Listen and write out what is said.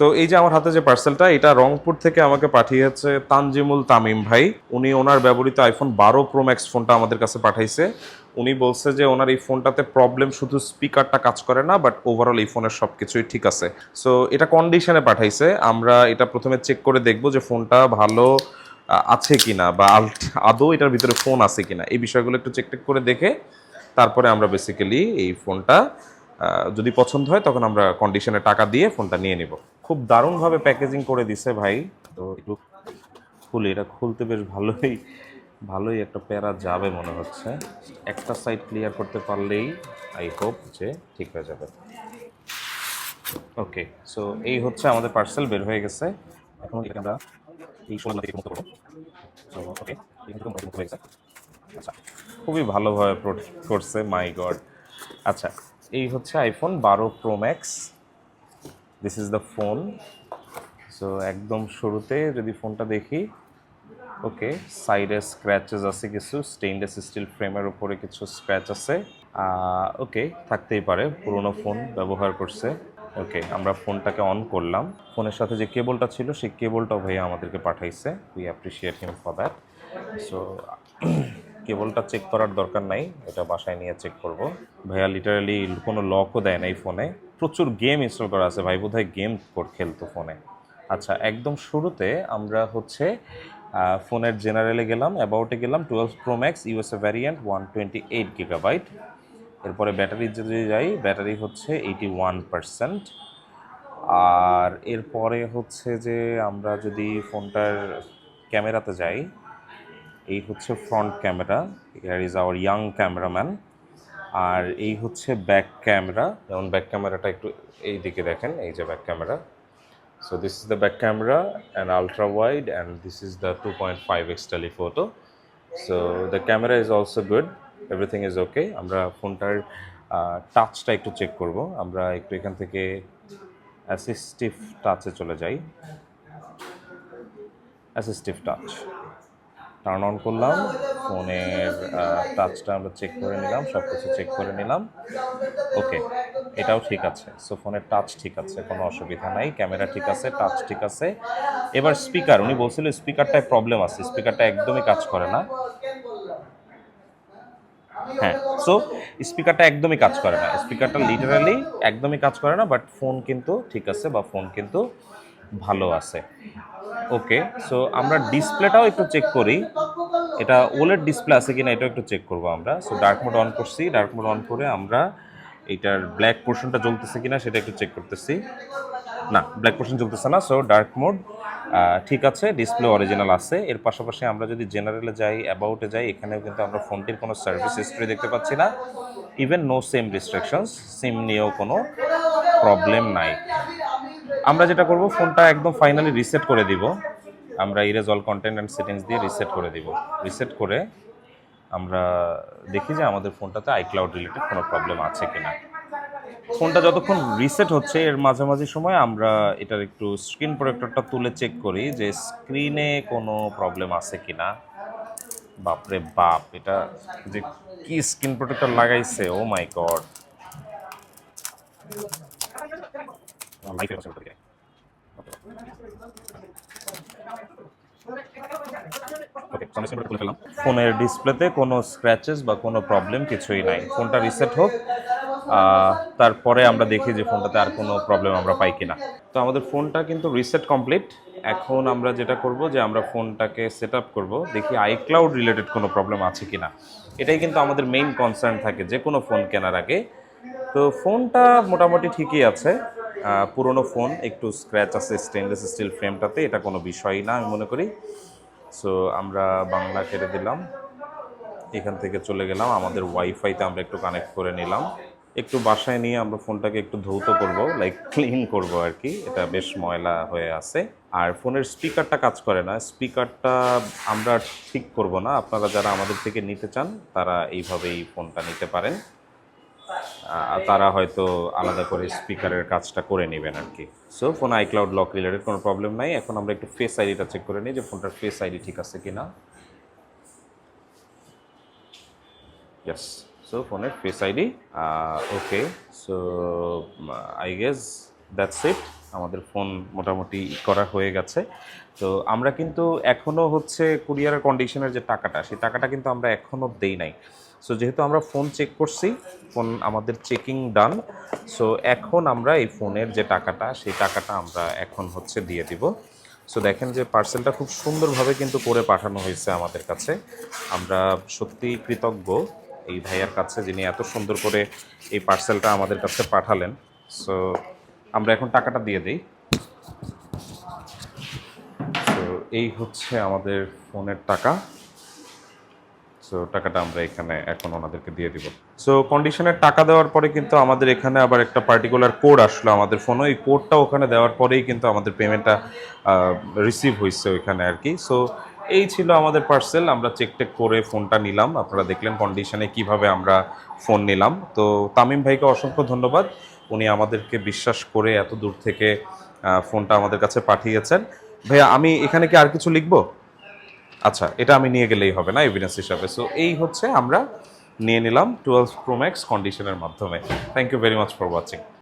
তো এই যে আমার হাতে যে পার্সেলটা এটা রংপুর থেকে আমাকে পাঠিয়েছে তানজিমুল তামিম ভাই। উনি ওনার ব্যবহৃত আইফোন বারো প্রো ম্যাক্স ফোনটা আমাদের কাছে পাঠাইছে। উনি বলছে যে ওনার এই ফোনটাতে প্রবলেম শুধু স্পিকারটা কাজ করে না বাট ওভারঅল এই ফোনের সব কিছুই ঠিক আছে। সো এটা কন্ডিশনে পাঠাইছে। আমরা এটা প্রথমে চেক করে দেখব যে ফোনটা ভালো আছে কিনা বা আদৌ এটার ভিতরে ফোন আছে কিনা। এই বিষয়গুলো একটু চেক টেক করে দেখে তারপরে আমরা বেসিক্যালি এই ফোনটা যদি পছন্দ হয়, তখন আমরা কন্ডিশনে টাকা দিয়ে ফোনটা নিয়ে নিব। খুব দারুণভাবে প্যাকেজিং করে দিছে ভাই। তো একটু খুলি, এটা খুলতে বেশ ভালোই ভালোই একটা প্যারা যাবে মনে হচ্ছে। একটা সাইড ক্লিয়ার করতে পারলেই আই হোপ যে ঠিক হয়ে যাবে। ওকে সো এই হচ্ছে আমাদের পার্সেল বের হয়ে গেছে। এখন আমরা এই আচ্ছা খুবই ভালোভাবে করছে মাই গড আচ্ছা এই হচ্ছে আইফোন বারো pro max this is the phone so একদম শুরুতে যদি ফোনটা দেখি, ওকে সাইডে স্ক্র্যাচেস আছে কিছু স্টেইনলেস স্টিল ফ্রেমের উপরে কিছু স্ক্র্যাচ আছে। ওকে, থাকতেই পারে, পুরোনো ফোন ব্যবহার করছে। ওকে, আমরা ফোনটাকে অন করলাম। ফোনের সাথে যে কেবলটা ছিল, সেই কেবলটাও ভাইয়া আমাদেরকে পাঠাইছে। We appreciate him for that so কেবলটা চেক করার দরকার নাই, এটা বাসায় নিয়ে চেক করব। ভাইয়া লিটারালি কোনো লকও দেয় না এই ফোনে প্রচুর গেম ইনস্টল করা আছে, ভাই বোধহয় গেম খেলতো ফোনে আচ্ছা একদম শুরুতে আমরা হচ্ছে ফোনের জেনারেলে গেলাম অ্যাবাউটে গেলাম twelve pro max USA variant one twenty eight gigabyte এরপরে ব্যাটারি যদি যাই ব্যাটারি হচ্ছে এইটি ওয়ান পার্সেন্ট আর এরপরে হচ্ছে যে আমরা যদি ফোনটার ক্যামেরাতে যাই এই হচ্ছে front camera here is our young cameraman আর এই হচ্ছে ব্যাক ক্যামেরা যেমন ব্যাক ক্যামেরাটা একটু এই দিকে দেখেন, এই যে back camera so this is the back camera and ultra wide and this is the two point five 2.5x telephoto. So the camera is also good everything is okay আমরা ফোনটার টাচটা একটু চেক করব। আমরা একটু এখান থেকে অ্যাসিস্টিভ টাচে চলে যাই। অ্যাসিস্টিভ টাচ টার্ন অন করলাম, ফোনের টাচটা আমরা চেক করে নিলাম সব কিছু চেক করে নিলাম। ওকে এটাও ঠিক আছে। সো ফোনের টাচ ঠিক আছে, কোনো অসুবিধা নাই। ক্যামেরা ঠিক আছে টাচ ঠিক আছে। এবার স্পিকার উনি বলছিল স্পিকারটায় প্রবলেম আছে স্পিকারটা একদমই কাজ করে না। হ্যাঁ সো স্পিকারটা একদমই কাজ করে না। স্পিকারটা লিটারালি একদমই কাজ করে না বাট ফোন কিন্তু ঠিক আছে বা ফোন কিন্তু ভালো আছে। ওকে সো আমরা ডিসপ্লেটাও একটু চেক করি। এটা ওলের ডিসপ্লে আছে কিনা এটাও একটু চেক করব আমরা। সো ডার্ক মোড অন করছি ডার্ক মোড অন করে আমরা এটার ব্ল্যাক পোর্শনটা জ্বলতেছে কিনা সেটা একটু চেক করতেছি। না ব্ল্যাক পোর্শন জ্বলতেছে না সো ডার্ক মোড ঠিক আছে ডিসপ্লে অরিজিনাল আছে। এর পাশাপাশি আমরা যদি জেনারেলে যাই অ্যাবাউটে যাই, এখানেও কিন্তু আমরা ফোনটির কোনো সার্ভিস হিস্ট্রি দেখতে পাচ্ছি না। Even no same restrictions sim নিয়েও কোনো প্রবলেম নাই। আমরা যেটা করব, ফোনটা একদম ফাইনালি রিসেট করে দিব। আমরা erase all content and settings দিয়ে রিসেট করে দিব। রিসেট করে আমরা দেখি যে আমাদের ফোনটাতে আইক্লাউড রিলেটেড কোনো প্রবলেম আছে কিনা। ফোনটা যতক্ষণ রিসেট হচ্ছে, এর মাঝামাঝি সময় আমরা এটার একটু স্ক্রিন প্রোটেক্টরটা তুলে চেক করি যে স্ক্রিনে কোনো প্রবলেম আছে কিনা। বাপরে বাপ, এটা যে কি স্ক্রিন প্রোটেক্টর লাগাইছে ও মাই গড ফোনের ডিসপ্লেতে কোনো স্ক্র্যাচেস বা কোনো প্রবলেম কিছুই নাই। ফোনটা রিসেট হোক তারপরে আমরা দেখি যে ফোনটাতে আর কোনো প্রবলেম আমরা পাই কিনা। তো আমাদের ফোনটা কিন্তু রিসেট কমপ্লিট এখন আমরা যেটা করব যে আমরা ফোনটাকে সেট আপ করব দেখি আইক্লাউড রিলেটেড কোনো প্রবলেম আছে কিনা। এটাই কিন্তু আমাদের মেইন কনসার্ন থাকে যে কোনো ফোন কেনার আগে। তো ফোনটা মোটামুটি ঠিকই আছে। পুরনো ফোন, একটু স্ক্র্যাচ আছে স্টেনলেস স্টিল ফ্রেমটাতে এটা কোনো বিষয়ই না, আমি মনে করি। সো আমরা বাংলা কেটে দিলাম। এখান থেকে চলে গেলাম, আমাদের ওয়াইফাইতে আমরা একটু কানেক্ট করে নিলাম। একটু বাসায় নিয়ে আমরা ফোনটাকে একটু ধৌত করব লাইক ক্লিন করব আর কি এটা বেশ ময়লা হয়ে আছে। আর ফোনের স্পিকারটা কাজ করে না স্পিকারটা আমরা ঠিক করব না। আপনারা যারা আমাদের থেকে নিতে চান, তারা এইভাবেই ফোনটা নিতে পারেন। তারা হয়তো আলাদা করে স্পিকারের কাজটা করে নেবেন আর কি। So phone iCloud lock related কোনো প্রবলেম নাই। এখন আমরা একটু ফেস আইডিটা চেক করে নিই যে ফোনটার ফেস আইডি ঠিক আছে কি না ইয়েস সো ফোনের face ID okay so I guess that's it আমাদের ফোন মোটামুটি করা হয়ে গেছে। তো আমরা কিন্তু এখনও হচ্ছে কুরিয়ারের কন্ডিশনের যে টাকাটা, সেই টাকাটা কিন্তু আমরা এখনও দেই নাই। সো যেহেতু আমরা ফোন চেক করছি ফোন আমাদের চেকিং ডান সো এখন আমরা এই ফোনের যে টাকাটা, সেই টাকাটা আমরা এখন হচ্ছে দিয়ে দিব। সো দেখেন যে পার্সেলটা খুব সুন্দরভাবে কিন্তু করে পাঠানো হয়েছে আমাদের কাছে। আমরা সত্যি কৃতজ্ঞ এই ভাইয়ার কাছে যিনি এত সুন্দর করে এই পার্সেলটা আমাদের কাছে পাঠালেন। সো আমরা এখন টাকাটা দিয়ে দিই। তো এই হচ্ছে আমাদের ফোনের টাকা। সো টাকাটা আমরা এখানে এখন ওনাদেরকে দিয়ে দিব। সো কন্ডিশনের টাকা দেওয়ার পরে কিন্তু আমাদের এখানে আবার একটা পার্টিকুলার কোড আসলো আমাদের ফোনে এই কোডটা ওখানে দেওয়ার পরেই কিন্তু আমাদের পেমেন্টটা রিসিভ হয়েছে ওইখানে আর কি। সো এই ছিল আমাদের পার্সেল আমরা চেক টেক করে ফোনটা নিলাম। আপনারা দেখলেন কন্ডিশনে কীভাবে আমরা ফোন নিলাম। তো, তামিম ভাইকে অসংখ্য ধন্যবাদ। উনি আমাদেরকে বিশ্বাস করে এত দূর থেকে ফোনটা আমাদের কাছে পাঠিয়েছেন। ভাইয়া, আমি এখানে কি আর কিছু লিখব? আচ্ছা এটা আমি নিয়ে গেলেই হবে না এভিডেন্স হিসাবে। সো এই হচ্ছে আমরা নিয়ে নিলাম টুয়েলভ প্রো ম্যাক্স কন্ডিশনের মাধ্যমে। Thank you very much for watching